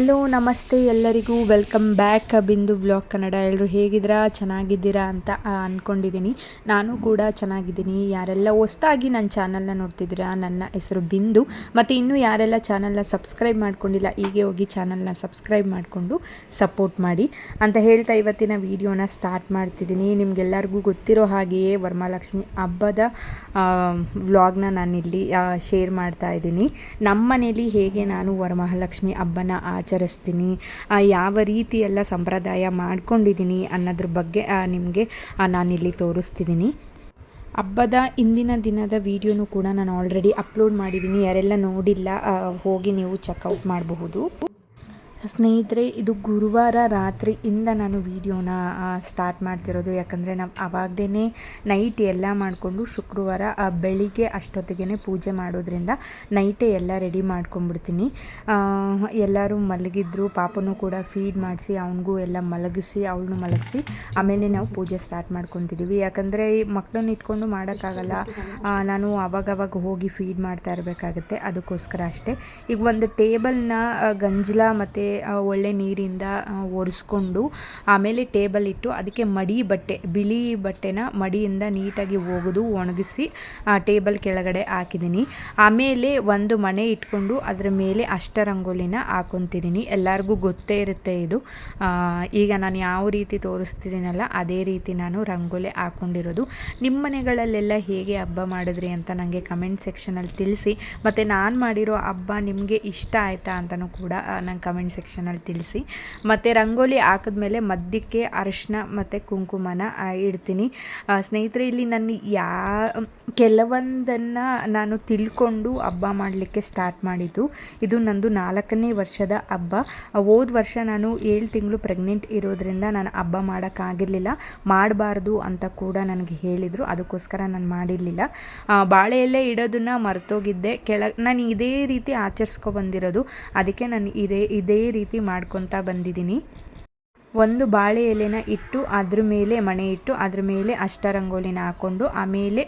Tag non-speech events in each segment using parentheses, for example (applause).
Hello ನಮಸ್ತೆ ಎಲ್ಲರಿಗೂ. Welcome back Bindu blog Kannada. ಎಲ್ಲರೂ ಹೇಗಿದ್ದೀರಾ? ಚೆನ್ನಾಗಿದ್ದೀರಾ ಅಂತ ಅಂದ್ಕೊಂಡಿದ್ದೀನಿ ನಾನು ಕೂಡ ಚೆನ್ನಾಗಿದ್ದೀನಿ. ಯಾರೆಲ್ಲ ಹೊಸ್ದಾಗಿ ನನ್ನ ಚಾನಲ್ನ ನೋಡ್ತಿದ್ದೀರಾ, ನನ್ನ ಹೆಸರು ಬಿಂದು. ಮತ್ತು ಇನ್ನೂ ಯಾರೆಲ್ಲ ಚಾನಲ್ನ ಸಬ್ಸ್ಕ್ರೈಬ್ ಮಾಡ್ಕೊಂಡಿಲ್ಲ, ಹೀಗೆ ಹೋಗಿ ಚಾನಲ್ನ ಸಬ್ಸ್ಕ್ರೈಬ್ ಮಾಡಿಕೊಂಡು ಸಪೋರ್ಟ್ ಮಾಡಿ ಅಂತ ಹೇಳ್ತಾ ಇವತ್ತಿನ ವಿಡಿಯೋನ ಸ್ಟಾರ್ಟ್ ಮಾಡ್ತಿದ್ದೀನಿ. ನಿಮಗೆಲ್ಲರಿಗೂ ಗೊತ್ತಿರೋ ಹಾಗೆಯೇ ವರಮಹಾಲಕ್ಷ್ಮಿ ಹಬ್ಬದ ವ್ಲಾಗ್ನ ನಾನಿಲ್ಲಿ ಶೇರ್ ಮಾಡ್ತಾ ಇದ್ದೀನಿ. ನಮ್ಮ ಮನೇಲಿ ಹೇಗೆ ನಾನು ವರಮಹಾಲಕ್ಷ್ಮಿ ಹಬ್ಬನ ಆಚರಿಸ್ತೀನಿ ಯಾವ ರೀತಿ ಎಲ್ಲ ಸಂಪ್ರದಾಯ ಮಾಡ್ಕೊಂಡಿದ್ದೀನಿ ಅನ್ನೋದ್ರ ಬಗ್ಗೆ ನಿಮಗೆ ನಾನಿಲ್ಲಿ ತೋರಿಸ್ತಿದ್ದೀನಿ. ಹಬ್ಬದ ಇಂದಿನ ದಿನದ ವಿಡಿಯೋನು ಕೂಡ ನಾನು ಆಲ್ರೆಡಿ ಅಪ್ಲೋಡ್ ಮಾಡಿದ್ದೀನಿ. ಯಾರೆಲ್ಲ ನೋಡಿಲ್ಲ ಹೋಗಿ ನೀವು ಚೆಕ್ಔಟ್ ಮಾಡಬಹುದು. ಸ್ನೇಹಿತರೆ, ಇದು ಗುರುವಾರ ರಾತ್ರಿಯಿಂದ ನಾನು ವಿಡಿಯೋನ ಸ್ಟಾರ್ಟ್ ಮಾಡ್ತಿರೋದು. ಯಾಕಂದರೆ ನಾವು ಆವಾಗಲೇ ನೈಟ್ ಎಲ್ಲ ಮಾಡಿಕೊಂಡು ಶುಕ್ರವಾರ ಬೆಳಿಗ್ಗೆ ಅಷ್ಟೊತ್ತಿಗೆ ಪೂಜೆ ಮಾಡೋದ್ರಿಂದ ನೈಟೇ ಎಲ್ಲ ರೆಡಿ ಮಾಡ್ಕೊಂಡ್ಬಿಡ್ತೀನಿ. ಎಲ್ಲರೂ ಮಲಗಿದ್ರು, ಪಾಪನೂ ಕೂಡ ಫೀಡ್ ಮಾಡಿಸಿ, ಅವನಿಗೂ ಎಲ್ಲ ಮಲಗಿಸಿ, ಅವಳನ್ನು ಮಲಗಿಸಿ, ಆಮೇಲೆ ನಾವು ಪೂಜೆ ಸ್ಟಾರ್ಟ್ ಮಾಡ್ಕೊತಿದ್ದೀವಿ ಯಾಕಂದರೆ ಮಕ್ಕಳನ್ನ ಇಟ್ಕೊಂಡು ಮಾಡೋಕ್ಕಾಗಲ್ಲ. ನಾನು ಅವಾಗವಾಗ ಹೋಗಿ ಫೀಡ್ ಮಾಡ್ತಾ ಇರಬೇಕಾಗುತ್ತೆ. ಅದಕ್ಕೋಸ್ಕರ ಅಷ್ಟೇ. ಈಗ ಒಂದು ಟೇಬಲ್ನ ಗಂಜಲ ಮತ್ತು ಒಳ್ಳೆ ನೀರಿಂದ ಒರೆಸ್ಕೊಂಡು ಆಮೇಲೆ ಟೇಬಲ್ ಇಟ್ಟು ಅದಕ್ಕೆ ಮಡಿ ಬಟ್ಟೆ, ಬಿಳಿ ಬಟ್ಟೆನ ಮಡಿಯಿಂದ ನೀಟಾಗಿ ಒಗೆದು ಒಣಗಿಸಿ, ಆ ಟೇಬಲ್ ಕೆಳಗಡೆ ಹಾಕಿದ್ದೀನಿ. ಆಮೇಲೆ ಒಂದು ಮನೆ ಇಟ್ಕೊಂಡು ಅದರ ಮೇಲೆ ಅಷ್ಟರಂಗೋಲಿನ ಹಾಕೊತಿದ್ದೀನಿ. ಎಲ್ಲರಿಗೂ ಗೊತ್ತೇ ಇರುತ್ತೆ ಇದು. ಈಗ ನಾನು ಯಾವ ರೀತಿ ತೋರಿಸ್ತಿದ್ದೀನಲ್ಲ, ಅದೇ ರೀತಿ ನಾನು ರಂಗೋಲಿ ಹಾಕ್ಕೊಂಡಿರೋದು ನಿಮ್ಮ ಮನೆಗಳಲ್ಲೆಲ್ಲ ಹೇಗೆ ಹಬ್ಬ ಮಾಡಿದ್ರಿ ಅಂತ ನನಗೆ ಕಮೆಂಟ್ ಸೆಕ್ಷನಲ್ಲಿ ತಿಳಿಸಿ. ಮತ್ತು ನಾನು ಮಾಡಿರೋ ಹಬ್ಬ ನಿಮಗೆ ಇಷ್ಟ ಆಯಿತಾ ಅಂತಲೂ ಕೂಡ ನಂಗೆ ಕಮೆಂಟ್ ಸೆಕ್ಷನಲ್ಲಿ ತಿಳಿಸಿ. ಮತ್ತು ರಂಗೋಲಿ ಹಾಕಿದ್ಮೇಲೆ ಮಧ್ಯಕ್ಕೆ ಅರಿಶಿನ ಮತ್ತು ಕುಂಕುಮನ ಇಡ್ತೀನಿ. ಸ್ನೇಹಿತರೆ, ಇಲ್ಲಿ ನಾನು ಯಾ, ಕೆಲವೊಂದನ್ನು ನಾನು ತಿಳ್ಕೊಂಡು ಹಬ್ಬ ಮಾಡಲಿಕ್ಕೆ ಸ್ಟಾರ್ಟ್ ಮಾಡಿದ್ದು. ಇದು ನಂದು ನಾಲ್ಕನೇ ವರ್ಷದ ಹಬ್ಬ. ಹೋದ ವರ್ಷ ನಾನು ಏಳು ತಿಂಗಳು ಪ್ರೆಗ್ನೆಂಟ್ ಇರೋದ್ರಿಂದ ನಾನು ಹಬ್ಬ ಮಾಡೋಕ್ಕಾಗಿರಲಿಲ್ಲ. ಮಾಡಬಾರ್ದು ಅಂತ ಕೂಡ ನನಗೆ ಹೇಳಿದರು. ಅದಕ್ಕೋಸ್ಕರ ನಾನು ಮಾಡಿರಲಿಲ್ಲ. ಬಾಳೆ ಎಲೆ ಇಡೋದನ್ನು ಮರೆತೋಗಿದ್ದೆ. ಕೆಳ ನಾನು ಇದೇ ರೀತಿ ಆಚರಿಸ್ಕೊ ಬಂದಿರೋದು. ಅದಕ್ಕೆ ನಾನು ಇದೇ ಇದೇ ರೀತಿ ಮಾಡ್ಕೊತಾ ಬಂದಿದ್ದೀನಿ. ಒಂದು ಬಾಳೆ ಎಲೆನ ಇಟ್ಟು ಅದ್ರ ಮೇಲೆ ಮಣೆ ಇಟ್ಟು ಅದ್ರ ಮೇಲೆ ಅಷ್ಟರಂಗೋಲಿನ ಹಾಕ್ಕೊಂಡು ಆಮೇಲೆ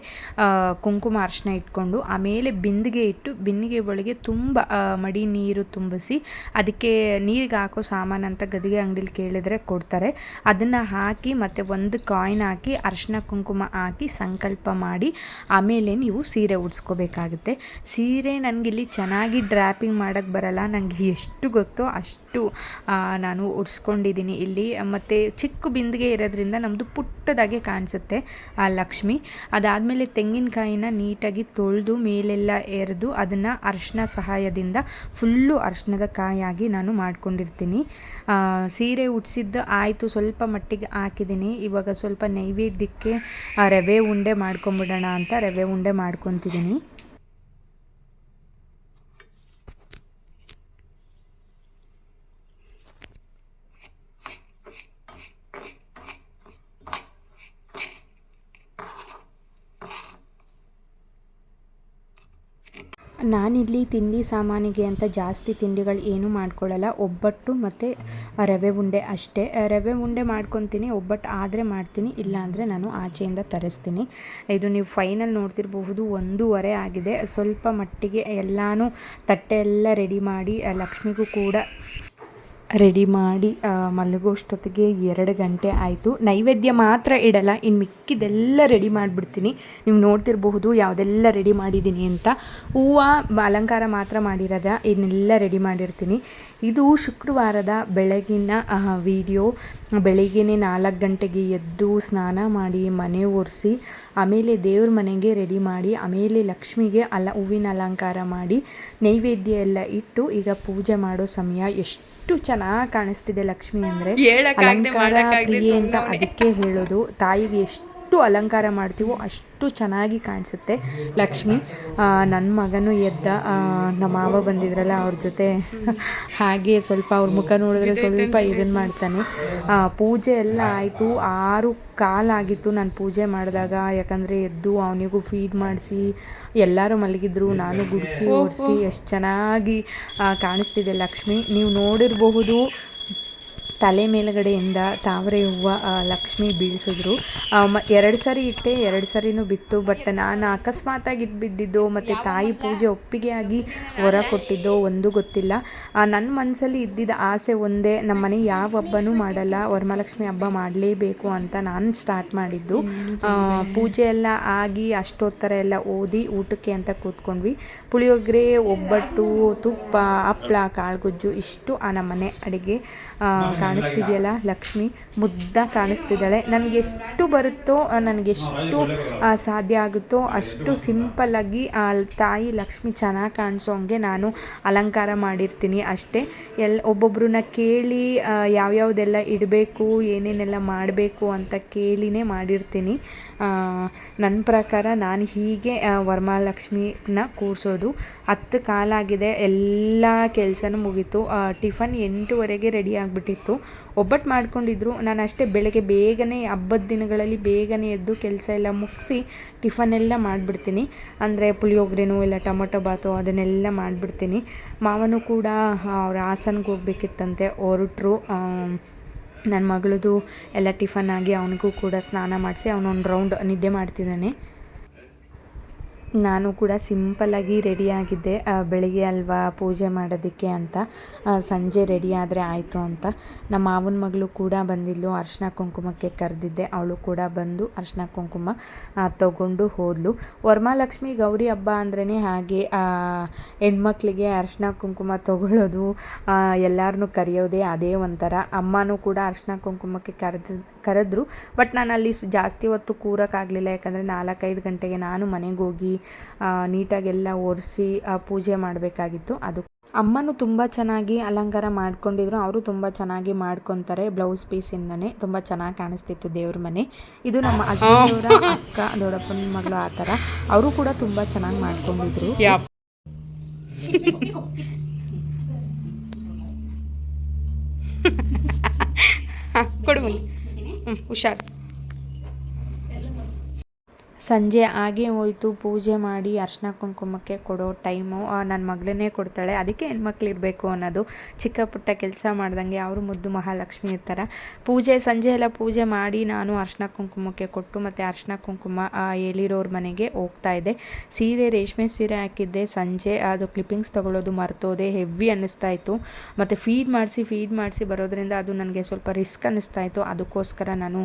ಕುಂಕುಮ ಅರ್ಶನ ಇಟ್ಕೊಂಡು, ಆಮೇಲೆ ಬಿಂದಿಗೆ ಇಟ್ಟು ಬಿಂದಿಗೆ ಒಳಗೆ ತುಂಬ ಮಡಿ ನೀರು ತುಂಬಿಸಿ ಅದಕ್ಕೆ ನೀರಿಗೆ ಹಾಕೋ ಸಾಮಾನು ಅಂತ ಗದಿಗೆ ಅಂಗಡಿಲಿ ಕೇಳಿದ್ರೆ ಕೊಡ್ತಾರೆ. ಅದನ್ನು ಹಾಕಿ ಮತ್ತು ಒಂದು ಕಾಯಿನ್ ಹಾಕಿ ಅರ್ಶಿನ ಕುಂಕುಮ ಹಾಕಿ ಸಂಕಲ್ಪ ಮಾಡಿ, ಆಮೇಲೆ ನೀವು ಸೀರೆ ಉಡ್ಸ್ಕೋಬೇಕಾಗುತ್ತೆ. ಸೀರೆ ನನಗಿಲ್ಲಿ ಚೆನ್ನಾಗಿ ಡ್ರ್ಯಾಪಿಂಗ್ ಮಾಡೋಕ್ಕೆ ಬರಲ್ಲ ನನಗೆ ಎಷ್ಟು ಗೊತ್ತೋ ಅಷ್ಟು ಆ, ನಾನು ಉಡ್ಸ್ಕೊಂಡಿದ್ದೀನಿ ಇಲ್ಲಿ. ಮತ್ತು ಚಿಕ್ಕ ಬಿಂದಿಗೆ ಇರೋದ್ರಿಂದ ನಮ್ಮದು ಪುಟ್ಟದಾಗೆ ಕಾಣಿಸುತ್ತೆ ಆ ಲಕ್ಷ್ಮಿ. ಅದಾದಮೇಲೆ ತೆಂಗಿನಕಾಯಿನ ನೀಟಾಗಿ ತೊಳೆದು ಮೇಲೆಲ್ಲ ಎರೆದು ಅದನ್ನು ಅರಿಶಿನ ಸಹಾಯದಿಂದ ಫುಲ್ಲು ಅರಿಶಿನದ ಕಾಯಾಗಿ ನಾನು ಮಾಡ್ಕೊಂಡಿರ್ತೀನಿ. ಸೀರೆ ಉಡ್ಸಿದ್ದು ಆಯಿತು ಸ್ವಲ್ಪ ಮಟ್ಟಿಗೆ ಹಾಕಿದ್ದೀನಿ. ಇವಾಗ ಸ್ವಲ್ಪ ನೈವೇದ್ಯಕ್ಕೆ ರವೆ ಉಂಡೆ ಮಾಡ್ಕೊಂಬಿಡೋಣ ಅಂತ ರವೆ ಉಂಡೆ ಮಾಡ್ಕೊತಿದ್ದೀನಿ. ನಾನಿಲ್ಲಿ ತಿಂಡಿ ಸಾಮಾನಿಗೆ ಅಂತ ಜಾಸ್ತಿ ತಿಂಡಿಗಳು ಏನೂ ಮಾಡ್ಕೊಳ್ಳಲ್ಲ ಒಬ್ಬಟ್ಟು ಮತ್ತು ರವೆ ಉಂಡೆ ಅಷ್ಟೇ. ರವೆ ಉಂಡೆ ಮಾಡ್ಕೊತೀನಿ ಒಬ್ಬಟ್ಟು ಆದರೆ ಮಾಡ್ತೀನಿ, ಇಲ್ಲಾಂದರೆ ನಾನು ಆಚೆಯಿಂದ ತರಿಸ್ತೀನಿ. ಇದು ನೀವು ಫೈನಲ್ ನೋಡ್ತಿರಬಹುದು, ಒಂದೂವರೆ ಆಗಿದೆ. ಸ್ವಲ್ಪ ಮಟ್ಟಿಗೆ ಎಲ್ಲನೂ ತಟ್ಟೆ ಎಲ್ಲ ರೆಡಿ ಮಾಡಿ, ಲಕ್ಷ್ಮಿಗೂ ಕೂಡ ರೆಡಿ ಮಾಡಿ ಮಲಗೋಷ್ಟೊತ್ತಿಗೆ ಎರಡು ಗಂಟೆ ಆಯಿತು. ನೈವೇದ್ಯ ಮಾತ್ರ ಇಡಲ್ಲ ಇನ್ನು ಮಿಕ್ಕಿದೆಲ್ಲ ರೆಡಿ ಮಾಡಿಬಿಡ್ತೀನಿ. ನೀವು ನೋಡ್ತಿರಬಹುದು ಯಾವುದೆಲ್ಲ ರೆಡಿ ಮಾಡಿದ್ದೀನಿ ಅಂತ. ಹೂವು, ಅಲಂಕಾರ ಮಾತ್ರ ಮಾಡಿರೋದ, ಇನ್ನೆಲ್ಲ ರೆಡಿ ಮಾಡಿರ್ತೀನಿ. ಇದು ಶುಕ್ರವಾರದ ಬೆಳಗಿನ ವಿಡಿಯೋ ಬೆಳಿಗ್ಗೆ ನಾಲ್ಕು ಗಂಟೆಗೆ ಎದ್ದು ಸ್ನಾನ ಮಾಡಿ ಮನೆ ಒರೆಸಿ ಆಮೇಲೆ ದೇವ್ರ ಮನೆಗೆ ರೆಡಿ ಮಾಡಿ ಆಮೇಲೆ ಲಕ್ಷ್ಮಿಗೆ ಅಲ ಹೂವಿನ ಅಲಂಕಾರ ಮಾಡಿ ನೈವೇದ್ಯ ಎಲ್ಲ ಇಟ್ಟು ಈಗ ಪೂಜೆ ಮಾಡೋ ಸಮಯ. ಎಷ್ಟು ಚೆನ್ನಾಗಿ ಕಾಣಿಸ್ತಿದೆ ಲಕ್ಷ್ಮಿ ಅಂದರೆ. ಅಲಂಕಾರ ಪ್ರಿಯೆ ಅಂತ ಅದಕ್ಕೆ ಹೇಳೋದು. ತಾಯಿಗೆ ಎಷ್ಟು ಅಲಂಕಾರ ಮಾಡ್ತೀವೋ ಅಷ್ಟು ಚೆನ್ನಾಗಿ ಕಾಣಿಸುತ್ತೆ. ಲಕ್ಷ್ಮಿ ನನ್ನ ಮಗನೂ ಎದ್ದ ನಮ್ಮ ಮಾವ ಬಂದಿದ್ರಲ್ಲ ಅವ್ರ ಜೊತೆ. (laughs) ಹಾಗೆ ಸ್ವಲ್ಪ ಅವ್ರ ಮುಖ ನೋಡಿದ್ರೆ ಸ್ವಲ್ಪ ಇದನ್ನು ಮಾಡ್ತಾನೆ. ಪೂಜೆ ಎಲ್ಲ ಆಯಿತು. ಆರು ಕಾಲಾಗಿತ್ತು ನಾನು ಪೂಜೆ ಮಾಡಿದಾಗ. ಯಾಕಂದರೆ ಎದ್ದು ಅವನಿಗೂ ಫೀಡ್ ಮಾಡಿಸಿ, ಎಲ್ಲರೂ ಮಲಗಿದ್ರು. ನಾನು ಗುಡಿಸಿ, ಒರೆಸಿ, ಎಷ್ಟು ಚೆನ್ನಾಗಿ ಕಾಣಿಸ್ತಿದೆ ಲಕ್ಷ್ಮಿ. ನೀವು ನೋಡಿರಬಹುದು ತಲೆ ಮೇಲುಗಡೆಯಿಂದ ತಾವರೆ ಹೂವ ಲಕ್ಷ್ಮಿ ಬೀಳಿಸಿದ್ರು. ಎರಡು ಸರಿ ಇಟ್ಟೆ ಎರಡು ಸರಿನೂ ಬಿತ್ತು ಬಟ್ ನಾನು ಅಕಸ್ಮಾತಾಗಿ ಇದು ಬಿದ್ದಿದ್ದು ಮತ್ತು ತಾಯಿ ಪೂಜೆ ಒಪ್ಪಿಗೆಯಾಗಿ ಹೊರ ಕೊಟ್ಟಿದ್ದೋ ಒಂದು ಗೊತ್ತಿಲ್ಲ. ನನ್ನ ಮನಸ್ಸಲ್ಲಿ ಇದ್ದಿದ್ದ ಆಸೆ ಒಂದೇ ನಮ್ಮ ಮನೆ ಯಾವ ಹಬ್ಬನೂ ಮಾಡಲ್ಲ ವರಮಹಾಲಕ್ಷ್ಮಿ ಹಬ್ಬ ಮಾಡಲೇಬೇಕು ಅಂತ ನಾನು ಸ್ಟಾರ್ಟ್ ಮಾಡಿದ್ದು. ಪೂಜೆ ಎಲ್ಲ ಆಗಿ ಅಷ್ಟೊತ್ತರ ಎಲ್ಲ ಓದಿ ಊಟಕ್ಕೆ ಅಂತ ಕೂತ್ಕೊಂಡ್ವಿ. ಪುಳಿಯೋಗರೆ ಒಬ್ಬಟ್ಟು ತುಪ್ಪ ಹಪ್ಪಳ ಕಾಳುಗೊಜ್ಜು ಇಷ್ಟು ಆ ನಮ್ಮನೆ ಅಡುಗೆ. ಕಾಣಿಸ್ತಿದೆಯಲ್ಲ ಲಕ್ಷ್ಮಿ? ಮುದ್ದ ಕಾಣಿಸ್ತಿದ್ದಾಳೆ. ನನಗೆ ಎಷ್ಟು ಬರುತ್ತೋ, ನನಗೆ ಎಷ್ಟು ಸಾಧ್ಯ ಆಗುತ್ತೋ, ಅಷ್ಟು ಸಿಂಪಲ್ಲಾಗಿ ಆ ತಾಯಿ ಲಕ್ಷ್ಮಿ ಚೆನ್ನಾಗಿ ಕಾಣಿಸೋ ಹಂಗೆ ನಾನು ಅಲಂಕಾರ ಮಾಡಿರ್ತೀನಿ ಅಷ್ಟೇ. ಎಲ್ ಒಬ್ಬೊಬ್ಬರನ್ನ ಕೇಳಿ ಯಾವ್ಯಾವುದೆಲ್ಲ ಇಡಬೇಕು, ಏನೇನೆಲ್ಲ ಮಾಡಬೇಕು ಅಂತ ಕೇಳಿನೇ ಮಾಡಿರ್ತೀನಿ. ನನ್ನ ಪ್ರಕಾರ ನಾನು ಹೀಗೆ ವರಮಹಾಲಕ್ಷ್ಮಿನ ಕೂರಿಸೋದು. ಹತ್ತು ಕಾಲಾಗಿದೆ, ಎಲ್ಲ ಕೆಲಸನೂ ಮುಗೀತು. ಟಿಫನ್ ಎಂಟುವರೆಗೆ ರೆಡಿ ಆಗಿಬಿಟ್ಟಿತ್ತು. ಒಬ್ಬಟ್ಟು ಮಾಡ್ಕೊಂಡಿದ್ರು. ನಾನು ಅಷ್ಟೇ ಬೆಳಗ್ಗೆ ಬೇಗನೆ ಹಬ್ಬದ ದಿನಗಳಲ್ಲಿ ಬೇಗನೆ ಎದ್ದು ಕೆಲಸ ಎಲ್ಲ ಮುಗಿಸಿ ಟಿಫನ್ ಎಲ್ಲ ಮಾಡಿಬಿಡ್ತೀನಿ. ಅಂದರೆ ಪುಳಿಯೋಗರೆನೋ ಇಲ್ಲ ಟೊಮೊಟೊ ಬಾತು ಅದನ್ನೆಲ್ಲ ಮಾಡಿಬಿಡ್ತೀನಿ. ಮಾವನು ಕೂಡ ಅವ್ರ ಹಾಸನ್ಗೆ ಹೋಗ್ಬೇಕಿತ್ತಂತೆ. ಹೊರಟರು. ನನ್ನ ಮಗಳದು ಎಲ್ಲ ಟಿಫನ್ ಆಗಿ ಅವನಿಗೂ ಕೂಡ ಸ್ನಾನ ಮಾಡಿಸಿ ಅವನೊಂದು ರೌಂಡ್ ನಿದ್ದೆ ಮಾಡ್ತಿದ್ದಾನೆ. ನಾನು ಕೂಡ ಸಿಂಪಲ್ಲಾಗಿ ರೆಡಿಯಾಗಿದ್ದೆ ಬೆಳಿಗ್ಗೆ ಅಲ್ವಾ ಪೂಜೆ ಮಾಡೋದಕ್ಕೆ ಅಂತ. ಸಂಜೆ ರೆಡಿ ಆದರೆ ಆಯಿತು ಅಂತ. ನಮ್ಮ ಮಾವನ ಮಗಳು ಕೂಡ ಬಂದಿದ್ಲು, ಅರ್ಶಿನ ಕುಂಕುಮಕ್ಕೆ ಕರೆದಿದ್ದೆ. ಅವಳು ಕೂಡ ಬಂದು ಅರ್ಶಿನ ಕುಂಕುಮ ತಗೊಂಡು ಹೋದ್ಲು. ವರಮಹಾಲಕ್ಷ್ಮಿ ಗೌರಿ ಹಬ್ಬ ಅಂದ್ರೇ ಹಾಗೆ ಹೆಣ್ಮಕ್ಳಿಗೆ ಅರ್ಶಿನ ಕುಂಕುಮ ತಗೊಳ್ಳೋದು ಎಲ್ಲರನ್ನೂ ಕರೆಯೋದೇ ಅದೇ ಒಂಥರ. ಅಮ್ಮನೂ ಕೂಡ ಅರ್ಶಿನ ಕುಂಕುಮಕ್ಕೆ ಕರೆದು, ಕರೆದ್ರು. ಬಟ್ ನಾನು ಅಲ್ಲಿ ಜಾಸ್ತಿ ಹೊತ್ತು ಕೂರೋಕ್ಕಾಗಲಿಲ್ಲ. ಯಾಕಂದರೆ ನಾಲ್ಕೈದು ಗಂಟೆಗೆ ನಾನು ಮನೆಗೆ ಹೋಗಿ ನೀಟಾಗೆಲ್ಲ ಒರೆಸಿ ಪೂಜೆ ಮಾಡಬೇಕಾಗಿತ್ತು. ಅದು ಅಮ್ಮನೂ ತುಂಬ ಚೆನ್ನಾಗಿ ಅಲಂಕಾರ ಮಾಡ್ಕೊಂಡಿದ್ರು. ಅವರು ತುಂಬ ಚೆನ್ನಾಗಿ ಮಾಡ್ಕೊತಾರೆ ಬ್ಲೌಸ್ ಪೀಸಿಂದನೇ. ತುಂಬ ಚೆನ್ನಾಗಿ ಕಾಣಿಸ್ತಿತ್ತು ದೇವ್ರ ಮನೆ. ಇದು ನಮ್ಮ ಅಜ್ಜಿಯವರ ಅಕ್ಕ ದೊಡ್ಡಪ್ಪನ ಮಗಳು ಆ ಥರ. ಅವರು ಕೂಡ ತುಂಬ ಚೆನ್ನಾಗಿ ಮಾಡ್ಕೊಂಡಿದ್ರು. ಕೊಡು ಹುಷಾರು. ಸಂಜೆ ಆಗೇ ಹೋಯ್ತು, ಪೂಜೆ ಮಾಡಿ ಅರ್ಶಿನ ಕುಂಕುಮಕ್ಕೆ ಕೊಡೋ ಟೈಮು ನನ್ನ ಮಗಳನ್ನೇ ಕೊಡ್ತಾಳೆ. ಅದಕ್ಕೆ ಹೆಣ್ಮಕ್ಳು ಇರಬೇಕು ಅನ್ನೋದು. ಚಿಕ್ಕ ಪುಟ್ಟ ಕೆಲಸ ಮಾಡ್ದಂಗೆ ಅವರು ಮುದ್ದು ಮಹಾಲಕ್ಷ್ಮಿ ಇರ್ತಾರೆ. ಪೂಜೆ, ಸಂಜೆ ಎಲ್ಲ ಪೂಜೆ ಮಾಡಿ ನಾನು ಅರ್ಶಿನ ಕುಂಕುಮಕ್ಕೆ ಕೊಟ್ಟು ಮತ್ತು ಅರ್ಶಿನ ಕುಂಕುಮ ಹೇಳಿರೋರ ಮನೆಗೆ ಹೋಗ್ತಾ ಇದ್ದೆ. ಸೀರೆ, ರೇಷ್ಮೆ ಸೀರೆ ಹಾಕಿದ್ದೆ. ಸಂಜೆ ಅದು ಕ್ಲಿಪ್ಪಿಂಗ್ಸ್ ತೊಗೊಳ್ಳೋದು ಮರ್ತೋದೆ, ಹೆವಿ ಅನ್ನಿಸ್ತಾ ಇತ್ತು. ಮತ್ತು ಫೀಡ್ ಮಾಡಿಸಿ ಫೀಡ್ ಮಾಡಿಸಿ ಬರೋದ್ರಿಂದ ಅದು ನನಗೆ ಸ್ವಲ್ಪ ರಿಸ್ಕ್ ಅನ್ನಿಸ್ತಾ ಇತ್ತು. ಅದಕ್ಕೋಸ್ಕರ ನಾನು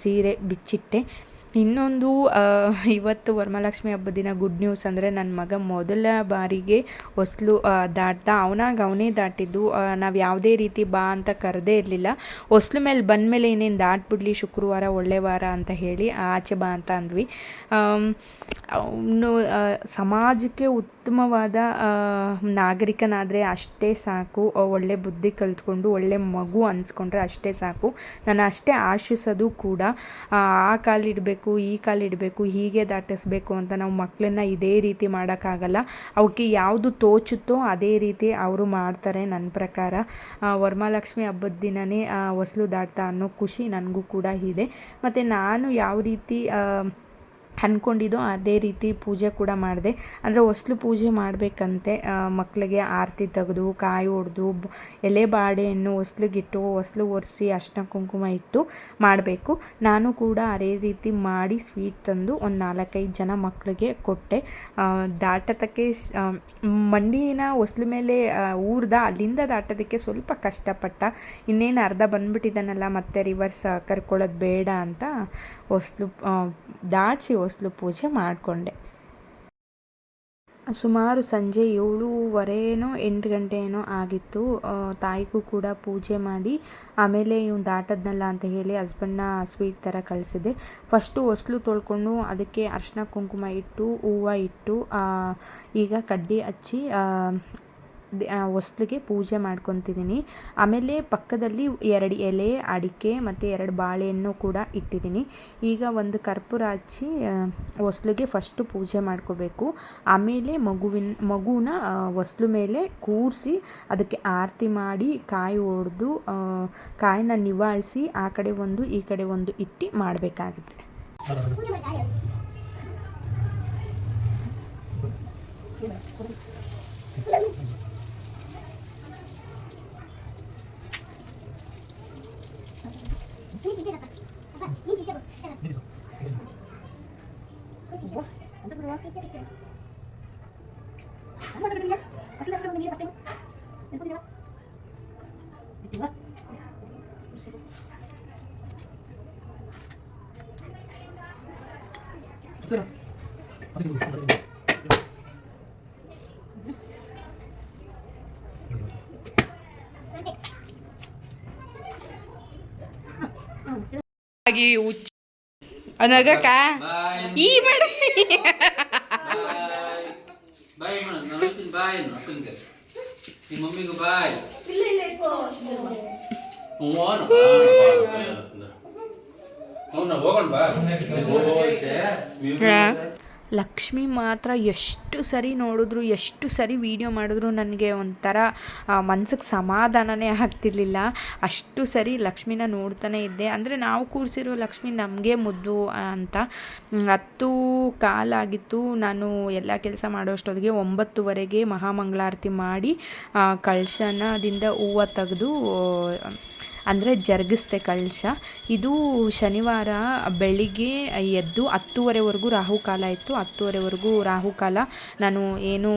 ಸೀರೆ ಬಿಚ್ಚಿಟ್ಟೆ. ಇನ್ನೊಂದು ಇವತ್ತು ವರಮಹಾಲಕ್ಷ್ಮಿ ಹಬ್ಬದ ದಿನ ಗುಡ್ ನ್ಯೂಸ್ ಅಂದರೆ ನನ್ನ ಮಗ ಮೊದಲ ಬಾರಿಗೆ ಹೊಸ್ಲು ದಾಟ್ದ ಅವನಾಗ ಅವನೇ ದಾಟಿದ್ದು ನಾವು ಯಾವುದೇ ರೀತಿ ಬಾ ಅಂತ ಕರೆದೇ ಇರಲಿಲ್ಲ. ಹೊಸ್ಲು ಮೇಲೆ ಬಂದಮೇಲೆ ಏನೇನು ದಾಟ್ಬಿಡ್ಲಿ, ಶುಕ್ರವಾರ ಒಳ್ಳೆ ವಾರ ಅಂತ ಹೇಳಿ ಆಚೆ ಬಾ ಅಂತ ಅಂದ್ವಿ. ಅವನು ಸಮಾಜಕ್ಕೆ ಉತ್ತಮವಾದ ನಾಗರಿಕನಾದರೆ ಅಷ್ಟೇ ಸಾಕು. ಒಳ್ಳೆ ಬುದ್ಧಿ ಕಲ್ತ್ಕೊಂಡು, ಒಳ್ಳೆ ಮಗು ಅನ್ಸ್ಕೊಂಡ್ರೆ ಅಷ್ಟೇ ಸಾಕು. ನಾನು ಅಷ್ಟೇ ಆಶಿಸೋದು ಕೂಡ. ಆ ಆ ಕಾಲಿಡಬೇಕು ಈ ಕಾಲಿಡಬೇಕು ಹೀಗೆ ದಾಟಿಸ್ಬೇಕು ಅಂತ ನಾವು ಮಕ್ಕಳನ್ನ ಇದೇ ರೀತಿ ಮಾಡೋಕ್ಕಾಗಲ್ಲ. ಅವಕ್ಕೆ ಯಾವುದು ತೋಚುತ್ತೋ ಅದೇ ರೀತಿ ಅವರು ಮಾಡ್ತಾರೆ ನನ್ನ ಪ್ರಕಾರ. ವರಮಹಾಲಕ್ಷ್ಮಿ ಹಬ್ಬದ ದಿನವೇ ಹೊಸಲು ದಾಟ್ತಾ ಅನ್ನೋ ಖುಷಿ ನನಗೂ ಕೂಡ ಇದೆ. ಮತ್ತು ನಾನು ಯಾವ ರೀತಿ ಅಂದ್ಕೊಂಡಿದ್ದೋ ಅದೇ ರೀತಿ ಪೂಜೆ ಕೂಡ ಮಾಡಿದೆ. ಅಂದರೆ ಹೊಸ್ಲು ಪೂಜೆ ಮಾಡಬೇಕಂತೆ ಮಕ್ಕಳಿಗೆ ಆರತಿ ತೆಗೆದು, ಕಾಯಿ ಹೊಡೆದು ಎಲೆ ಬಾಳೆಹಣ್ಣು ಹೊಸ್ಲಿಗಿಟ್ಟು, ಹೊಸ್ಲು ಒರೆಸಿ ಅರ್ಶಿನ ಕುಂಕುಮ ಇಟ್ಟು ಮಾಡಬೇಕು. ನಾನು ಕೂಡ ಅದೇ ರೀತಿ ಮಾಡಿ ಸ್ವೀಟ್ ತಂದು ಒಂದು ನಾಲ್ಕೈದು ಜನ ಮಕ್ಕಳಿಗೆ ಕೊಟ್ಟೆ. ದಾಟತಕ್ಕೆ ಮಂಡಿನ ಹೊಸ್ಲು ಮೇಲೆ ಊರ್ದ ಅಲ್ಲಿಂದ ದಾಟೋದಕ್ಕೆ ಸ್ವಲ್ಪ ಕಷ್ಟಪಟ್ಟ. ಇನ್ನೇನು ಅರ್ಧ ಬಂದ್ಬಿಟ್ಟಿದ್ದಾನಲ್ಲ ಮತ್ತೆ ರಿವರ್ಸ್ ಕರ್ಕೊಳ್ಳೋದು ಬೇಡ ಅಂತ ಹೊಸ್ಲು ದಾಟಿಸಿ ಹೊಸ್ಲು ಪೂಜೆ ಮಾಡಿಕೊಂಡೆ. ಸುಮಾರು ಸಂಜೆ ಏಳೂವರೆನೋ ಎಂಟು ಗಂಟೆ ಏನೋ ಆಗಿತ್ತು ತಾಯಿಗೂ ಕೂಡ ಪೂಜೆ ಮಾಡಿ ಆಮೇಲೆ ಇವ್ನು ದಾಟದ್ನಲ್ಲ ಅಂತ ಹೇಳಿ ಹಸ್ಬೆಂಡ್ನ ಸ್ವೀಟ್ ಥರ ಕಳಿಸಿದೆ. ಫಸ್ಟು ಹೊಸ್ಲು ತೊಳ್ಕೊಂಡು ಅದಕ್ಕೆ ಅರ್ಶಿನ ಕುಂಕುಮ ಇಟ್ಟು, ಹೂವು ಇಟ್ಟು ಈಗ ಕಡ್ಡಿ ಹಚ್ಚಿ ಹೊಸ್ಲಿಗೆ ಪೂಜೆ ಮಾಡ್ಕೊತಿದ್ದೀನಿ ಆಮೇಲೆ ಪಕ್ಕದಲ್ಲಿ ಎರಡು ಎಲೆ, ಅಡಿಕೆ ಮತ್ತು ಎರಡು ಬಾಳೆಹಣ್ಣು ಕೂಡ ಇಟ್ಟಿದ್ದೀನಿ ಈಗ ಒಂದು ಕರ್ಪೂರ ಹಚ್ಚಿ ಹೊಸ್ಲಿಗೆ ಫಸ್ಟು ಪೂಜೆ ಮಾಡ್ಕೋಬೇಕು. ಆಮೇಲೆ ಮಗುವಿನ, ಮಗುನ ಹೊಸ್ಲು ಮೇಲೆ ಕೂರಿಸಿ ಅದಕ್ಕೆ ಆರತಿ ಮಾಡಿ ಕಾಯಿ ಹೊಡೆದು ಕಾಯಿನ ನಿವಾಳಿಸಿ ಆ ಕಡೆ ಒಂದು, ಈ ಕಡೆ ಒಂದು ಇಟ್ಟು ಮಾಡಬೇಕಾಗುತ್ತೆ. ಆಗಿ ಹುಚ್ಚ ನಗಕ್ಕ ಈ ಮೇಡಮ್ ಹೋಗೋಣ ಬಾ ಲಕ್ಷ್ಮಿ ಮಾತ್ರ ಎಷ್ಟು ಸರಿ ನೋಡಿದ್ರು, ಎಷ್ಟು ಸರಿ ವೀಡಿಯೋ ಮಾಡಿದ್ರು ನನಗೆ ಒಂಥರ ಮನಸ್ಸಿಗೆ ಸಮಾಧಾನನೇ ಆಗ್ತಿರ್ಲಿಲ್ಲ. ಅಷ್ಟು ಸರಿ ಲಕ್ಷ್ಮಿನ ನೋಡ್ತಾನೆ ಇದ್ದೆ. ಅಂದರೆ ನಾವು ಕೂರಿಸಿರೋ ಲಕ್ಷ್ಮಿ ನಮಗೆ ಮುದ್ದು ಅಂತ. ಹತ್ತು ಕಾಲಾಗಿತ್ತು ನಾನು ಎಲ್ಲ ಕೆಲಸ ಮಾಡೋಷ್ಟೊತ್ತಿಗೆ ಒಂಬತ್ತುವರೆಗೆ ಮಹಾಮಂಗಳಾರತಿ ಮಾಡಿ ಕಳಶನದಿಂದ ಹೂವು ತೆಗೆದು ಅಂದರೆ ಜರುಗಿಸ್ದೆ ಕಳಶ ಇದು ಶನಿವಾರ ಬೆಳಿಗ್ಗೆ ಎದ್ದು ಹತ್ತುವರೆವರೆಗೂ ರಾಹುಕಾಲ ಇತ್ತು. ಹತ್ತುವರೆವರೆಗೂ ರಾಹುಕಾಲ ನಾನು ಏನು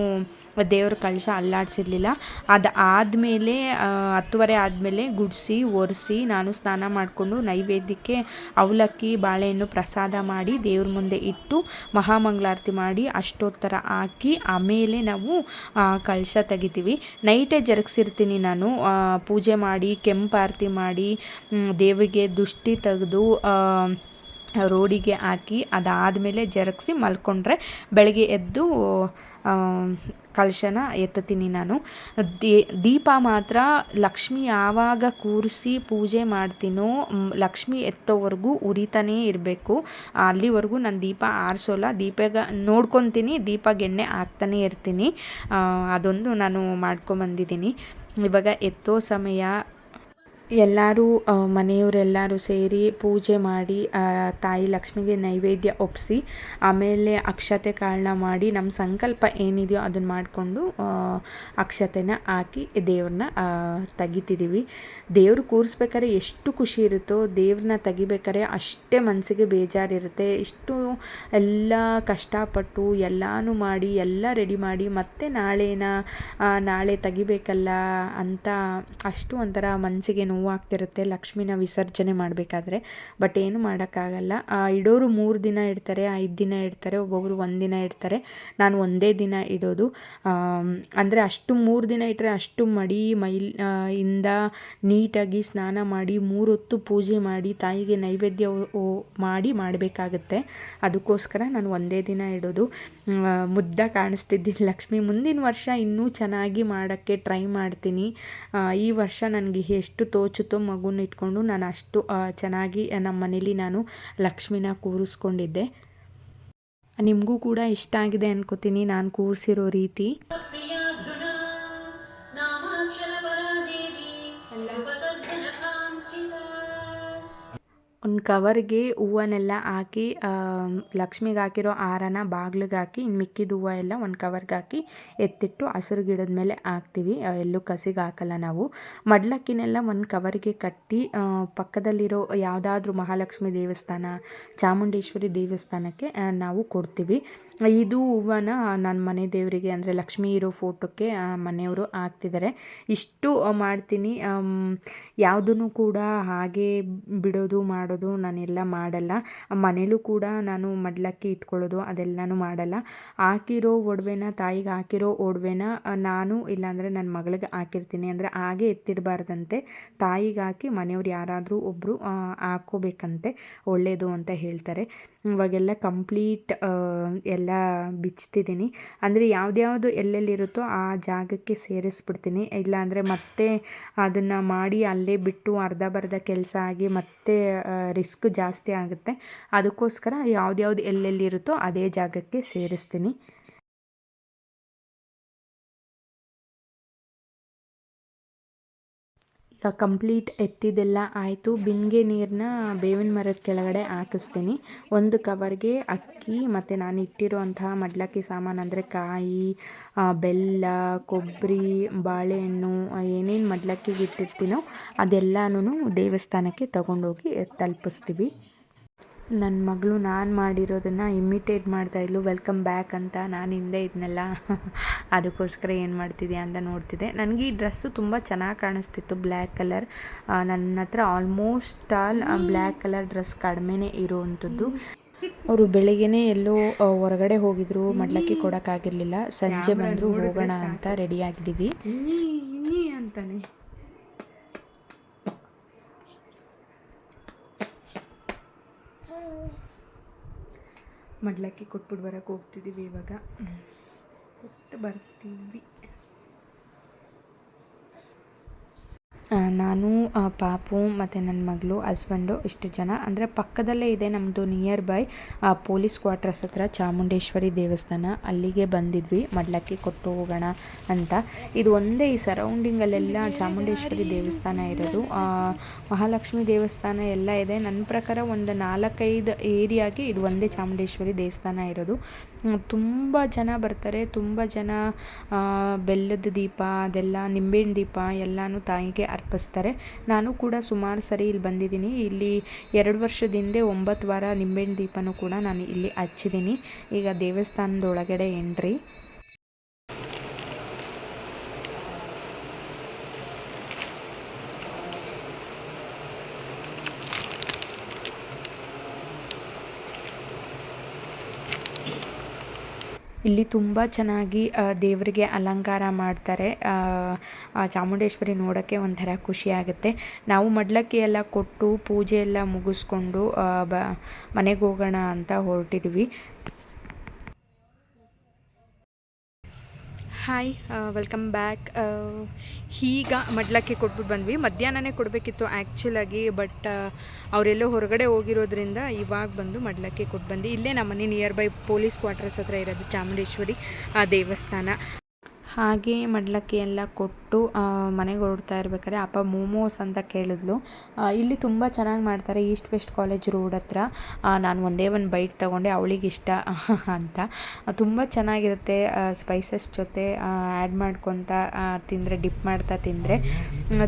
ದೇವ್ರ ಕಳಶ ಅಲ್ಲಾಡಿಸಿರ್ಲಿಲ್ಲ. ಅದು ಆದಮೇಲೆ ಹತ್ತುವರೆ ಆದಮೇಲೆ ಗುಡಿಸಿ, ಒರೆಸಿ ನಾನು ಸ್ನಾನ ಮಾಡಿಕೊಂಡು ನೈವೇದ್ಯಕ್ಕೆ ಅವಲಕ್ಕಿ, ಬಾಳೆಹಣ್ಣು ಪ್ರಸಾದ ಮಾಡಿ ದೇವ್ರ ಮುಂದೆ ಇಟ್ಟು ಮಹಾಮಂಗಳಾರತಿ ಮಾಡಿ ಅಷ್ಟೋತ್ತರ ಹಾಕಿ ಆಮೇಲೆ ನಾವು ಕಳಶ ತೆಗಿತೀವಿ. ನೈಟೇ ಜರುಗಿಸಿರ್ತೀನಿ ನಾನು. ಪೂಜೆ ಮಾಡಿ ಕೆಂಪಾರತಿ ಮಾಡಿ ದೇವಿಗೆ ದುಷ್ಟಿ ತೆಗೆದು ರೋಡಿಗೆ ಹಾಕಿ ಅದಾದಮೇಲೆ ಜರಗಿಸಿ ಮಲ್ಕೊಂಡ್ರೆ ಬೆಳಗ್ಗೆ ಎದ್ದು ಕಳಶನ ಎತ್ತುತ್ತೀನಿ ನಾನು. ದೀಪ ಮಾತ್ರ ಲಕ್ಷ್ಮಿ ಯಾವಾಗ ಕೂರಿಸಿ ಪೂಜೆ ಮಾಡ್ತೀನೋ ಲಕ್ಷ್ಮಿ ಎತ್ತೋವರೆಗೂ ಉರಿತಾನೇ ಇರಬೇಕು. ಅಲ್ಲಿವರೆಗೂ ನಾನು ದೀಪ ಆರಿಸೋಲ್ಲ ದೀಪಗ ನೋಡ್ಕೊತೀನಿ, ದೀಪ ಗೆಣ್ಣೆ ಹಾಕ್ತಾನೆ ಇರ್ತೀನಿ. ಅದೊಂದು ನಾನು ಮಾಡ್ಕೊಂಬಂದಿದ್ದೀನಿ. ಇವಾಗ ಎತ್ತೋ ಸಮಯ ಎಲ್ಲರೂ ಮನೆಯವರೆಲ್ಲರೂ ಸೇರಿ ಪೂಜೆ ಮಾಡಿ ತಾಯಿ ಲಕ್ಷ್ಮಿಗೆ ನೈವೇದ್ಯ ಒಪ್ಪಿಸಿ ಆಮೇಲೆ ಅಕ್ಷತೆ ಕಾಳನ್ನ ಮಾಡಿ, ನಮ್ಮ ಸಂಕಲ್ಪ ಏನಿದೆಯೋ ಅದನ್ನು ಮಾಡಿಕೊಂಡು ಅಕ್ಷತೆನ ಹಾಕಿ ದೇವ್ರನ್ನ ತೆಗಿತಿದ್ದೀವಿ ದೇವ್ರು ಕೂರಿಸ್ಬೇಕಾದ್ರೆ ಎಷ್ಟು ಖುಷಿ ಇರುತ್ತೋ, ದೇವ್ರನ್ನ ತೆಗಿಬೇಕಾದ್ರೆ ಅಷ್ಟೇ ಮನಸ್ಸಿಗೆ ಬೇಜಾರಿರುತ್ತೆ. ಇಷ್ಟು ಎಲ್ಲ ಕಷ್ಟಪಟ್ಟು ಎಲ್ಲನೂ ಮಾಡಿ, ಎಲ್ಲ ರೆಡಿ ಮಾಡಿ, ಮತ್ತೆ ನಾಳೆನ ನಾಳೆ ತೆಗಿಬೇಕಲ್ಲ ಅಂತ ಅಷ್ಟು ಒಂಥರ ಮನಸ್ಸಿಗೆ ನೋವಾಗ್ತಿರುತ್ತೆ, ಲಕ್ಷ್ಮಿನ ವಿಸರ್ಜನೆ ಮಾಡಬೇಕಾದ್ರೆ. ಬಟ್ ಏನು ಮಾಡೋಕ್ಕಾಗಲ್ಲ. ಇಡೋರು ಮೂರು ದಿನ ಇಡ್ತಾರೆ, ಐದು ದಿನ ಇಡ್ತಾರೆ ಒಬ್ಬೊಬ್ಬರು ಒಂದು ದಿನ ಇಡ್ತಾರೆ. ನಾನು ಒಂದೇ ದಿನ ಇಡೋದು. ಅಂದರೆ ಅಷ್ಟು ಮೂರು ದಿನ ಇಟ್ಟರೆ ಅಷ್ಟು ಮಡಿ, ಮೈಲ್ ಇಂದ ನೀಟಾಗಿ ಸ್ನಾನ ಮಾಡಿ, ಮೂರು ಹೊತ್ತು ಪೂಜೆ ಮಾಡಿ, ತಾಯಿಗೆ ನೈವೇದ್ಯ ಮಾಡಿ ಮಾಡಬೇಕಾಗತ್ತೆ. ಅದಕ್ಕೋಸ್ಕರ ನಾನು ಒಂದೇ ದಿನ ಇಡೋದು. ಮುದ್ದ ಕಾಣಿಸ್ತಿದ್ದೀನಿ ಲಕ್ಷ್ಮಿ, ಮುಂದಿನ ವರ್ಷ ಇನ್ನೂ ಚೆನ್ನಾಗಿ ಮಾಡೋಕ್ಕೆ ಟ್ರೈ ಮಾಡ್ತೀನಿ. ಈ ವರ್ಷ ನನಗೆ ಎಷ್ಟು ತೋಚುತ್ತೋ ಮಗುನ ಇಟ್ಕೊಂಡು ನಾನು ಅಷ್ಟು ಚೆನ್ನಾಗಿ ನಮ್ಮ ಮನೇಲಿ ನಾನು ಲಕ್ಷ್ಮಿನ ಕೂರಿಸ್ಕೊಂಡಿದ್ದೆ. ನಿಮಗೂ ಕೂಡ ಇಷ್ಟ ಆಗಿದೆ ಅನ್ಕೋತೀನಿ, ನಾನು ಕೂರಿಸಿರೋ ರೀತಿ. ಒಂದು ಕವರ್ಗೆ ಹೂವನ್ನೆಲ್ಲ ಹಾಕಿ ಲಕ್ಷ್ಮಿಗೆ ಹಾಕಿರೋ ಹಾರನ ಬಾಗ್ಲಿಗೆ ಹಾಕಿ ಇನ್ನು ಮಿಕ್ಕಿದ ಹೂವು ಎಲ್ಲ ಒಂದು ಕವರ್ಗೆ ಹಾಕಿ ಎತ್ತಿಟ್ಟು ಹಸಿರು ಗಿಡದ ಮೇಲೆ ಹಾಕ್ತೀವಿ. ಎಲ್ಲೂ ಕಸಿಗೆ ಹಾಕಲ್ಲ ನಾವು. ಮಡ್ಲಕ್ಕಿನೆಲ್ಲ ಒಂದು ಕವರ್ಗೆ ಕಟ್ಟಿ ಪಕ್ಕದಲ್ಲಿರೋ ಯಾವುದಾದ್ರೂ ಮಹಾಲಕ್ಷ್ಮಿ ದೇವಸ್ಥಾನ, ಚಾಮುಂಡೇಶ್ವರಿ ದೇವಸ್ಥಾನಕ್ಕೆ ನಾವು ಕೊಡ್ತೀವಿ. ಇದು ಹೂವನ ನನ್ನ ಮನೆ ದೇವರಿಗೆ, ಅಂದರೆ ಲಕ್ಷ್ಮಿ ಇರೋ ಫೋಟೋಕ್ಕೆ ಮನೆಯವರು ಹಾಕ್ತಿದ್ದಾರೆ ಇಷ್ಟು ಮಾಡ್ತೀನಿ. ಯಾವುದನ್ನು ಕೂಡ ಹಾಗೆ ಬಿಡೋದು ಮಾಡೋದು ಇಟ್ಕೊಳ್ಳೋದು ನಾನೆಲ್ಲ ಮಾಡಲ್ಲ. ಮನೇಲೂ ಕೂಡ ನಾನು ಮಡ್ಲಕ್ಕಿ ಇಟ್ಕೊಳ್ಳೋದು ಅದೆಲ್ಲನೂ ಮಾಡಲ್ಲ. ಹಾಕಿರೋ ಒಡವೆನ, ತಾಯಿಗೆ ಹಾಕಿರೋ ಒಡವೆನ ನಾನು ಇಲ್ಲಾಂದರೆ ನನ್ನ ಮಗಳಿಗೆ ಹಾಕಿರ್ತೀನಿ. ಅಂದರೆ ಹಾಗೆ ಎತ್ತಿಡಬಾರ್ದಂತೆ ತಾಯಿಗೆ ಹಾಕಿ ಮನೆಯವ್ರು ಯಾರಾದರೂ ಒಬ್ಬರು ಹಾಕೋಬೇಕಂತೆ ಒಳ್ಳೆಯದು ಅಂತ ಹೇಳ್ತಾರೆ. ಇವಾಗೆಲ್ಲ ಕಂಪ್ಲೀಟ್ ಎಲ್ಲ ಬಿಚ್ತಿದ್ದೀನಿ. ಅಂದರೆ ಯಾವುದ್ಯಾವುದು ಎಲ್ಲೆಲ್ಲಿರುತ್ತೋ ಆ ಜಾಗಕ್ಕೆ ಸೇರಿಸ್ಬಿಡ್ತೀನಿ. ಇಲ್ಲಾಂದರೆ ಮತ್ತೆ ಅದನ್ನು ಮಾಡಿ ಅಲ್ಲೇ ಬಿಟ್ಟು ಅರ್ಧ ಬರ್ಧ ಕೆಲಸ ಆಗಿ ಮತ್ತೆ ರಿಸ್ಕ್ ಜಾಸ್ತಿ ಆಗುತ್ತೆ. ಅದಕ್ಕೋಸ್ಕರ ಯಾವ್ದು ಯಾವ್ದು ಎಲ್ಲೆಲ್ಲಿರುತ್ತೋ ಅದೇ ಜಾಗಕ್ಕೆ ಸೇರಿಸ್ತೀನಿ. ಕಂಪ್ಲೀಟ್ ಎತ್ತಿದೆಲ್ಲ ಆಯಿತು. ಬಿಂದಿಗೆ ನೀರನ್ನ ಬೇವಿನ ಮರದ ಕೆಳಗಡೆ ಹಾಕಿಸ್ತೀನಿ. ಒಂದು ಕವರ್ಗೆ ಅಕ್ಕಿ, ಮತ್ತು ನಾನು ಇಟ್ಟಿರುವಂತಹ ಮಡ್ಲಕ್ಕಿ ಸಾಮಾನು ಅಂದರೆ ಕಾಯಿ ಬೆಲ್ಲ, ಕೊಬ್ಬರಿ, ಬಾಳೆಹಣ್ಣು ಏನೇನು ಮಡ್ಲಕ್ಕಿಗೆ ಇಟ್ಟಿರ್ತೀನೋ ಅದೆಲ್ಲನೂ ದೇವಸ್ಥಾನಕ್ಕೆ ತಗೊಂಡೋಗಿ ತಲುಪಿಸ್ತೀವಿ. ನನ್ನ ಮಗಳು ನಾನು ಮಾಡಿರೋದನ್ನು ಇಮಿಟೇಟ್ ಮಾಡ್ತಾಯಿದ್ಲು ವೆಲ್ಕಮ್ ಬ್ಯಾಕ್ ಅಂತ. ನಾನು ಹಿಂದೆ ಇದ್ನಲ್ಲ. (laughs) ಅದಕ್ಕೋಸ್ಕರ ಏನು ಮಾಡ್ತಿದ್ಯಾ ಅಂತ ನೋಡ್ತಿದ್ದೆ. ನನಗೆ ಈ ಡ್ರೆಸ್ಸು ತುಂಬ ಚೆನ್ನಾಗಿ ಕಾಣಿಸ್ತಿತ್ತು ಬ್ಲ್ಯಾಕ್ ಕಲರ್ ನನ್ನ ಹತ್ರ almost all black colour dress ಕಡಿಮೆನೇ ಇರುವಂಥದ್ದು ಅವರು ಬೆಳಿಗ್ಗೆನೇ ಎಲ್ಲೋ ಹೊರಗಡೆ ಹೋಗಿದ್ರು, ಮಡ್ಲಕ್ಕಿ ಕೊಡೋಕ್ಕಾಗಿರಲಿಲ್ಲ. ಸಂಜೆ ಬಂದರೂ ಹೋಗೋಣ ಅಂತ ರೆಡಿ ಆಗಿದ್ದೀವಿ. ಅಂತಾನೆ. ಮಡ್ಲಕ್ಕಿ ಕೊಟ್ಬಿಟ್ಟು ಬರೋಕ್ಕೆ ಹೋಗ್ತಿದ್ದೀವಿ ಇವಾಗ. ಕೊಟ್ಟು ಬರ್ತೀವಿ. ನಾನು ಪಾಪು ಮತ್ತು ನನ್ನ ಮಗಳು ಹಸ್ಬೆಂಡು ಇಷ್ಟು ಜನ. ಅಂದರೆ ಪಕ್ಕದಲ್ಲೇ ಇದೆ ನಮ್ಮದು ನಿಯರ್ ಬೈ ಪೊಲೀಸ್ ಕ್ವಾರ್ಟರ್ಸ್ ಹತ್ರ ಚಾಮುಂಡೇಶ್ವರಿ ದೇವಸ್ಥಾನ. ಅಲ್ಲಿಗೆ ಬಂದಿದ್ವಿ, ಮಡ್ಲಕ್ಕಿ ಕೊಟ್ಟು ಹೋಗೋಣ ಅಂತ. ಇದು ಒಂದೇ ಈ ಸರೌಂಡಿಂಗಲ್ಲೆಲ್ಲ ಚಾಮುಂಡೇಶ್ವರಿ ದೇವಸ್ಥಾನ ಇರೋದು. ಮಹಾಲಕ್ಷ್ಮಿ ದೇವಸ್ಥಾನ ಎಲ್ಲ ಇದೆ. ನನ್ನ ಪ್ರಕಾರ ಒಂದು ನಾಲ್ಕೈದು ಏರಿಯಾಗೆ ಇದು ಒಂದೇ ಚಾಮುಂಡೇಶ್ವರಿ ದೇವಸ್ಥಾನ ಇರೋದು. ತುಂಬ ಜನ ಬರ್ತಾರೆ. ತುಂಬ ಜನ ಬೆಲ್ಲದ ದೀಪ, ಅದೆಲ್ಲ ನಿಂಬೆಹಣ್ಣು ದೀಪ ಎಲ್ಲನೂ ತಾಯಿಗೆ ಅರ್ಪಿಸ್ತಾರೆ. ನಾನು ಕೂಡ ಸುಮಾರು ಸರಿ ಇಲ್ಲಿ ಬಂದಿದ್ದೀನಿ. ಇಲ್ಲಿ ಎರಡು ವರ್ಷದ ಹಿಂದೆ ಒಂಬತ್ತು ವಾರ ನಿಂಬೆಹಣ್ಣು ದೀಪನೂ ಕೂಡ ನಾನು ಇಲ್ಲಿ ಹಚ್ಚಿದ್ದೀನಿ. ಈಗ ದೇವಸ್ಥಾನದೊಳಗಡೆ ಎಂಟ್ರಿ. ಇಲ್ಲಿ ತುಂಬ ಚೆನ್ನಾಗಿ ದೇವರಿಗೆ ಅಲಂಕಾರ ಮಾಡ್ತಾರೆ. ಚಾಮುಂಡೇಶ್ವರಿ ನೋಡೋಕ್ಕೆ ಒಂಥರ ಖುಷಿ ಆಗುತ್ತೆ. ನಾವು ಮಡ್ಲಕ್ಕಿ ಎಲ್ಲ ಕೊಟ್ಟು ಪೂಜೆ ಎಲ್ಲ ಮುಗಿಸ್ಕೊಂಡು ಬ, ಮನೆಗೆ ಹೋಗೋಣ ಅಂತ ಹೊರಟಿದ್ವಿ. ಹಾಯ್ ವೆಲ್ಕಮ್ ಬ್ಯಾಕ್ ಈಗ ಮಡ್ಲಕ್ಕಿ ಕೊಟ್ಬಿಟ್ಟು ಬಂದ್ವಿ. ಮಧ್ಯಾಹ್ನನೇ ಕೊಡಬೇಕಿತ್ತು ಆ್ಯಕ್ಚುಲಾಗಿ ಬಟ್ ಅವರೆಲ್ಲೋ ಹೊರಗಡೆ ಹೋಗಿರೋದ್ರಿಂದ ಇವಾಗ ಬಂದು ಮಡ್ಲಕ್ಕೆ ಕೊಟ್ಟು ಬಂದು ಇಲ್ಲೇ ನಮ್ಮ ಮನೆ ನಿಯರ್ ಬೈ ಪೊಲೀಸ್ ಕ್ವಾರ್ಟರ್ಸ್ ಹತ್ರ ಇರೋದು ಚಾಮುಂಡೇಶ್ವರಿ ಆ ದೇವಸ್ಥಾನ. ಹಾಗೆ ಮಡ್ಲಕ್ಕೆ ಎಲ್ಲ ಕೊಟ್ಟು ಆ, ಮನೆಗೆ ಹೊರಡ್ತಾ ಇರ್ಬೇಕಾದ್ರೆ ಅಪ್ಪ ಮೋಮೋಸ್ ಅಂತ ಕೇಳಿದ್ಲು. ಇಲ್ಲಿ ತುಂಬ ಚೆನ್ನಾಗಿ ಮಾಡ್ತಾರೆ ಈಸ್ಟ್ ವೆಸ್ಟ್ ಕಾಲೇಜ್ ರೋಡ್ ಹತ್ರ. ನಾನು ಒಂದೇ ಒಂದು ಬೈಟ್ ತೊಗೊಂಡೆ ಅವಳಿಗೆ ಇಷ್ಟ (laughs) ಅಂತ. ತುಂಬ ಚೆನ್ನಾಗಿರುತ್ತೆ ಸ್ಪೈಸಸ್ ಜೊತೆ ಆ್ಯಡ್ ಮಾಡ್ಕೊತ ತಿಂದರೆ ಡಿಪ್ ಮಾಡ್ತಾ ತಿಂದರೆ.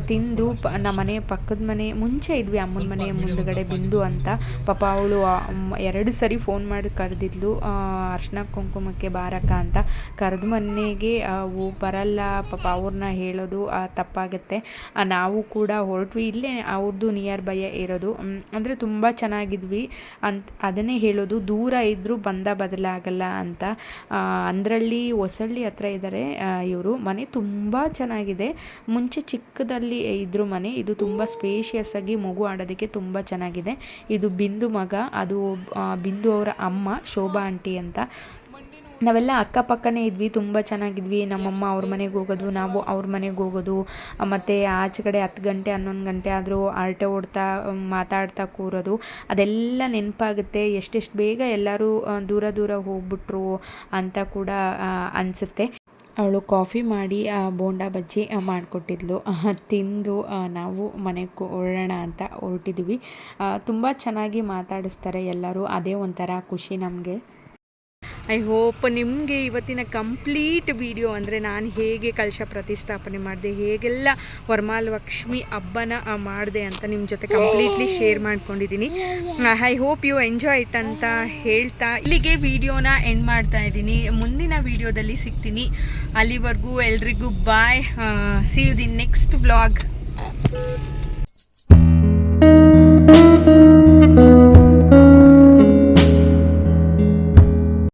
ತಿಂದು ಪ ನಮ್ಮ ಮನೆ ಪಕ್ಕದ ಮನೆ ಮುಂಚೆ ಇದ್ವಿ ಅಮ್ಮನ ಮನೆ ಮುಂದುಗಡೆ ಬಿಂದು ಅಂತ. ಪಾಪ ಅವಳು ಎರಡು ಸರಿ ಫೋನ್ ಮಾಡಿ ಕರೆದಿದ್ಲು ಅರ್ಶಿನ ಕುಂಕುಮಕ್ಕೆ ಬಾರಕ್ಕ ಅಂತ. ಕರೆದು ಮನೆಗೆ ಬರಲ್ಲ ಪಾಪ ಅವ್ರನ್ನ ಹೇಳೋದು ತಪ್ಪಾಗುತ್ತೆ. ನಾವು ಕೂಡ ಹೊರಟ್ವಿ. ಇಲ್ಲೇ ಅವ್ರದ್ದು ನಿಯರ್ ಬೈ ಇರೋದು. ಅಂದರೆ ತುಂಬ ಚೆನ್ನಾಗಿದ್ವಿ ಅಂತ, ಅದನ್ನೇ ಹೇಳೋದು. ದೂರ ಇದ್ದರೂ ಬಂದ ಬದಲಾಗಲ್ಲ ಅಂತ. ಅಂದ್ರಲ್ಲಿ ಹೊಸಳ್ಳಿ ಹತ್ರ ಇದ್ದಾರೆ ಇವರು. ಮನೆ ತುಂಬ ಚೆನ್ನಾಗಿದೆ. ಮುಂಚೆ ಚಿಕ್ಕದಲ್ಲಿ ಇದ್ರು ಮನೆ. ಇದು ತುಂಬ ಸ್ಪೇಷಿಯಸ್ ಆಗಿ ಮಗು ಆಡೋದಕ್ಕೆ ತುಂಬ ಚೆನ್ನಾಗಿದೆ. ಇದು ಬಿಂದು ಮಗ. ಅದು ಬಿಂದು ಅವರ ಅಮ್ಮ, ಶೋಭಾ ಆಂಟಿ ಅಂತ. ನಾವೆಲ್ಲ ಅಕ್ಕಪಕ್ಕನೇ ಇದ್ವಿ, ತುಂಬ ಚೆನ್ನಾಗಿದ್ವಿ. ನಮ್ಮಮ್ಮ ಅವ್ರ ಮನೆಗೆ ಹೋಗೋದು, ನಾವು ಅವ್ರ ಮನೆಗೆ ಹೋಗೋದು, ಮತ್ತು ಆಚೆ ಕಡೆ ಹತ್ತು ಗಂಟೆ, ಹನ್ನೊಂದು ಗಂಟೆ ಆದರೂ ಅರಟೆ ಓಡ್ತಾ ಮಾತಾಡ್ತಾ ಕೂರೋದು. ಅದೆಲ್ಲ ನೆನಪಾಗುತ್ತೆ. ಎಷ್ಟೆಷ್ಟು ಬೇಗ ಎಲ್ಲರೂ ದೂರ ದೂರ ಹೋಗ್ಬಿಟ್ರು ಅಂತ ಕೂಡ ಅನಿಸುತ್ತೆ. ಅವಳು ಕಾಫಿ ಮಾಡಿ ಬೋಂಡಾ ಬಜ್ಜಿ ಮಾಡಿಕೊಟ್ಟಿದ್ಲು. ತಿಂದು ನಾವು ಮನೆಗೆ ಹೊರಡೋಣ ಅಂತ ಹೊರಟಿದ್ವಿ. ತುಂಬ ಚೆನ್ನಾಗಿ ಮಾತಾಡಿಸ್ತಾರೆ ಎಲ್ಲರೂ. ಅದೇ ಒಂಥರ ಖುಷಿ ನಮಗೆ. ಐ ಹೋಪ್ ನಿಮಗೆ ಇವತ್ತಿನ ಕಂಪ್ಲೀಟ್ ವಿಡಿಯೋ ಅಂದರೆ ನಾನು ಹೇಗೆ ಕಲಶ ಪ್ರತಿಷ್ಠಾಪನೆ ಮಾಡಿದೆ, ಹೇಗೆಲ್ಲ ವರಮಹಾಲಕ್ಷ್ಮಿ ಹಬ್ಬನ ಮಾಡಿದೆ ಅಂತ ನಿಮ್ಮ ಜೊತೆ ಕಂಪ್ಲೀಟ್ಲಿ ಶೇರ್ ಮಾಡ್ಕೊಂಡಿದ್ದೀನಿ I hope you enjoy it ಅಂತ ಹೇಳ್ತಾ ಇಲ್ಲಿಗೆ ವಿಡಿಯೋನ ಎಂಡ್ ಮಾಡ್ತಾ ಇದ್ದೀನಿ. ಮುಂದಿನ ವಿಡಿಯೋದಲ್ಲಿ ಸಿಗ್ತೀನಿ. ಅಲ್ಲಿವರೆಗೂ ಎಲ್ರಿಗೂ bye see you the next vlog